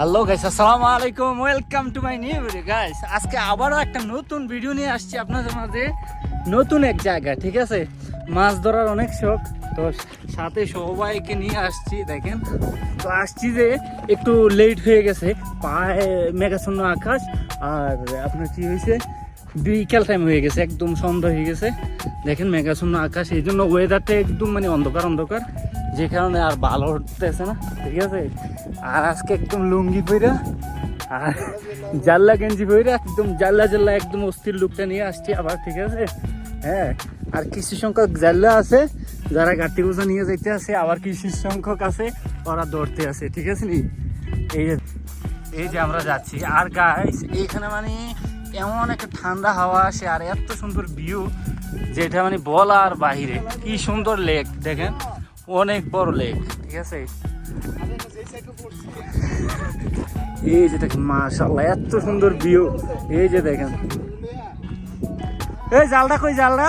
Hello guys আসসালামু আলাইকুম welcome to my new video guys আজকে আবারও একটা নতুন ভিডিও নিয়ে আসছি আপনাদের মাঝে। নতুন এক জায়গা ঠিক আছে? মাছ ধরার অনেক শখ। তো সাথে সবাইকে নিয়ে আসছি, দেখেন। তো আসছি যে একটু লেট হয়ে গেছে। পায়ে মেঘাচ্ছন্ন আকাশ। আর আপনার কি হয়েছে? বিকেল টাইম হয়ে গেছে। একদম সন্ধ্যা হয়ে গেছে। দেখেন, মেঘাচ্ছন্ন আকাশ। এই জন্য ওয়েদারটা একদম মানে অন্ধকার অন্ধকার। যে কারণে আর ভালো উঠতেছে না, ঠিক আছে? আর আজকে একদম লুঙ্গি পইরা, আর জাল্লা গেঞ্জি পইরা একদম জাল্লা জাল্লা একদম অস্থির লুকটা নিয়ে আসছি আবার, ঠিক আছে? হ্যাঁ আর কিছু সংখ্যক জাল্লা আছে, যারা গাড়ি বোঝা নিয়ে যাইতে আছে, আবার কিছু সংখ্যক আছে, ওরা দৌড়তে আছে, ঠিক আছে নি? এই যে এই যে আমরা যাচ্ছি। আর গাইস এইখানে মানে এমন একটা ঠান্ডা হাওয়া আসে, আর এত সুন্দর ভিউ যেটা মানে বলার বাহিরে, কি সুন্দর লেক দেখেন? অনেক বড় লেক, ঠিক আছে? এই যে দেখেন মাশাল্লাহ এত সুন্দর ভিউ এই যে দেখেন। এই জালটা কই জালটা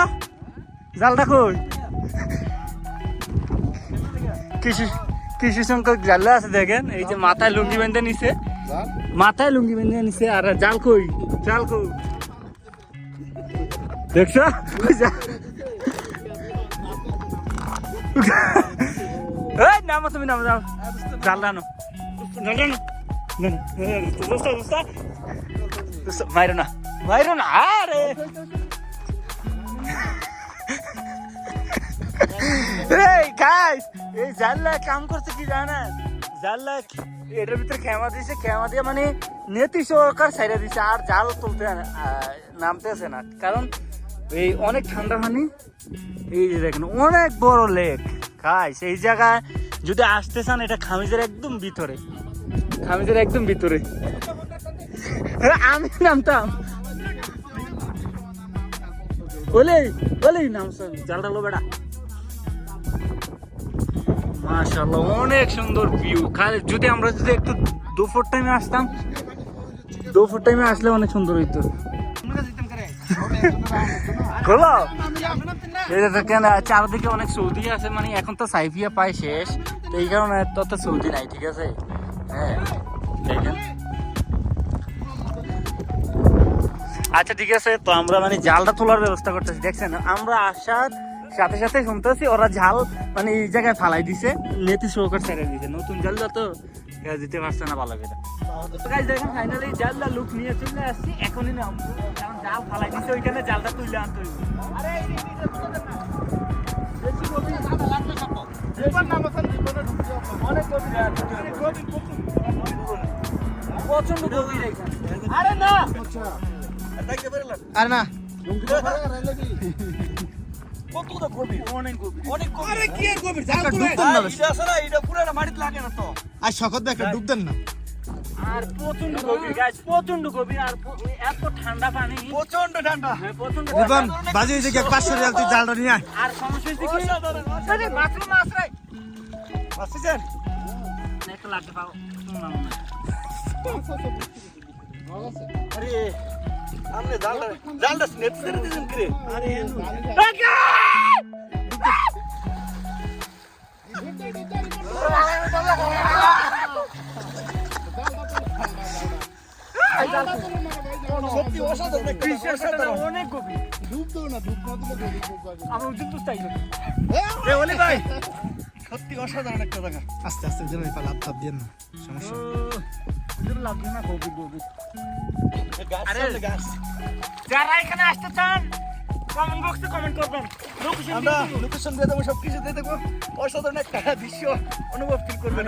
জালটা কই? কৃষি কৃষি সংখ্যক জাল্লা আছে, দেখেন। এই যে মাথায় লুঙ্গি বেঁধে নিছে। মাথায় লুঙ্গি বেঁধে নিছে, আর জাল কই? জাল কই? দেখছ? এই, নামো তুমি নামো, যাও। জাল মাইরো না মাইরো না আরে কাম করছে কি ভিতরে খেমা খেমা মানে নেতি সরকার সাইডে দিছে আর জাল তুলতে নামতেছে না। কারণ এই অনেক ঠান্ডা পানি এই যে দেখেন, অনেক বড় লেক গাইস সেই জায়গায় যদি আসতে চান, এটা খামিজের একদম ভিতরে। খামিজের একদম ভিতরে। আমি নামতাম। বলে বলে নামছেন। জালটা লো বেটা। মাশাআল্লাহ, অনেক সুন্দর ভিউ খালি যদি আমরা যদি একটু দুপুর টাইমে আসতাম, দুপুর টাইমে আসলে অনেক সুন্দর হইতো। খোলো। চারদিকে অনেক সৌদি আছে মানে এখন তো সাইফিয়া পায় শেষ, তো এই কারণে তত সৌদি নাই, ঠিক আছে? হ্যাঁ আচ্ছা ঠিক আছে, তো আমরা মানে জালটা তোলার ব্যবস্থা করতেছি, দেখছেন? আমরা আসার সাথে সাথে শুনতেছি, ওরা জাল মানে এই জায়গায় ফালাই দিছে, নেতি সহকার ছেড়ে দিছে। নতুন জাল তো কেউ দিতে পারছে না ভালো করে। তো guys দেখেন ফাইনালি জালটা লুক নিয়ে চলে আসছি। এখনই না কারণ জাল ফালাই দিছে ওইখানে জালটা তুলে আনতে হইবে। আরে এই না। বেশি গভীর সাদা লাগবে সব এবার নাম আছে অনেক গভীর অনেক গভীর। প্রচণ্ড গভীর এখানে। আরে না! আর না। আরে কি গভীর? জাল তো দেন না বেশি। আর শখত একটা ডুব দেন না। আর প্রচণ্ড গভীর গাছ প্রচণ্ড গভীর আর এত ঠান্ডা পানি প্রচণ্ড ঠান্ডা হ্যাঁ, প্রচণ্ড ঠান্ডা। বাজে হয়েছে কি পাঁচশো রিয়াল তুই জালটা নিয়ে আয় আর সমস্যা হচ্ছে কি আরে মাছ রে, মাছ একটা লাগতে পাও আরে আমনে জালটা জালটা নেট ছেড়ে দিছেন কি রে আরে সত্যি অসাধারণ একটা বিশ্বাস অসাধারণ অনেক গভীর আমার উচিত তো তাই এ ওলি ভাই সত্যি অসাধারণ একটা জায়গা আস্তে আস্তে যেন এই লাভ দিয়ে না সমস্যা না গভীর গভীর সামনে গাছ যারা এখানে আসতে চান কমেন্ট বক্সে কমেন্ট করবেন লোকেশন আমরা লোকেশন দিয়ে দেবো সবকিছু দিয়ে দেবো অসাধারণ একটা দৃশ্য অনুভব ফিল করবেন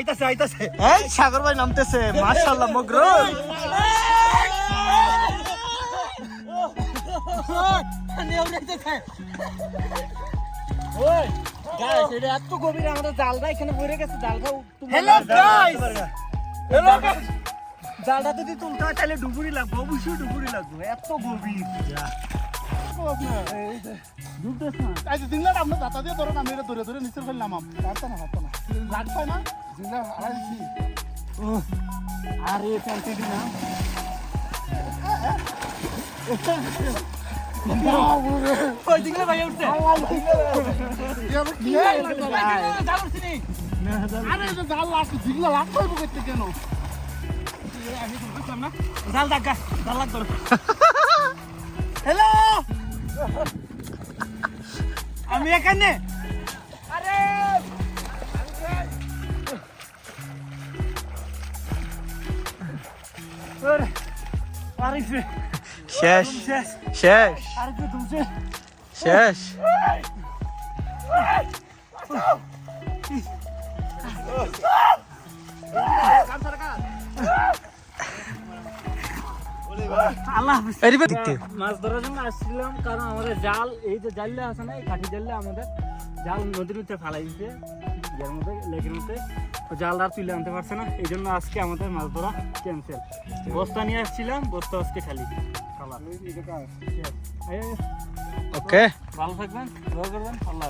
আইতাছে আইতাছে। এই সাগর ভাই নামতেছে। মাশাআল্লাহ মগরুর ওই গাইস এটা এত গভীর আমাদের জালটা এখানে পড়ে গেছে জালটা তুমি হ্যালো গাইস জালটা যদি তুলতে হয় তাহলে ডুবুরি লাগবে অবশ্যই ডুবুরি লাগবে। এত গভীর। ডুবতেছ না এই যে জিংলাটা আপনার দাতা দিয়ে ধরুন আমি এটা ধরে ধরে নিচে ফেললাম পারতো না পারতো না। লাগবে না? জিংলা হারাইছি আরে ফ্যান্সি দি না। জাল নি ডাকা জাল লাগতো হ্যালো আমি এখানে আরে শেষ শেষ শেষ শেষ দেখতে মাছ ধরার জন্য আসছিলাম কারণ আমাদের জাল এই যে জালটা আছে না এই কাঠি জালটা আমাদের জাল নদীর মধ্যে ফালাই দিতে ইয়ের মধ্যে লেকের মধ্যে। তো জালটা আর তুলে আনতে পারছে না এই জন্য আজকে আমাদের মাছ ধরা ক্যান্সেল বস্তা নিয়ে আসছিলাম বস্তা আজকে খালি। খালা। এই, ওকে ভালো থাকবেন দোয়া করবেন আল্লাহ।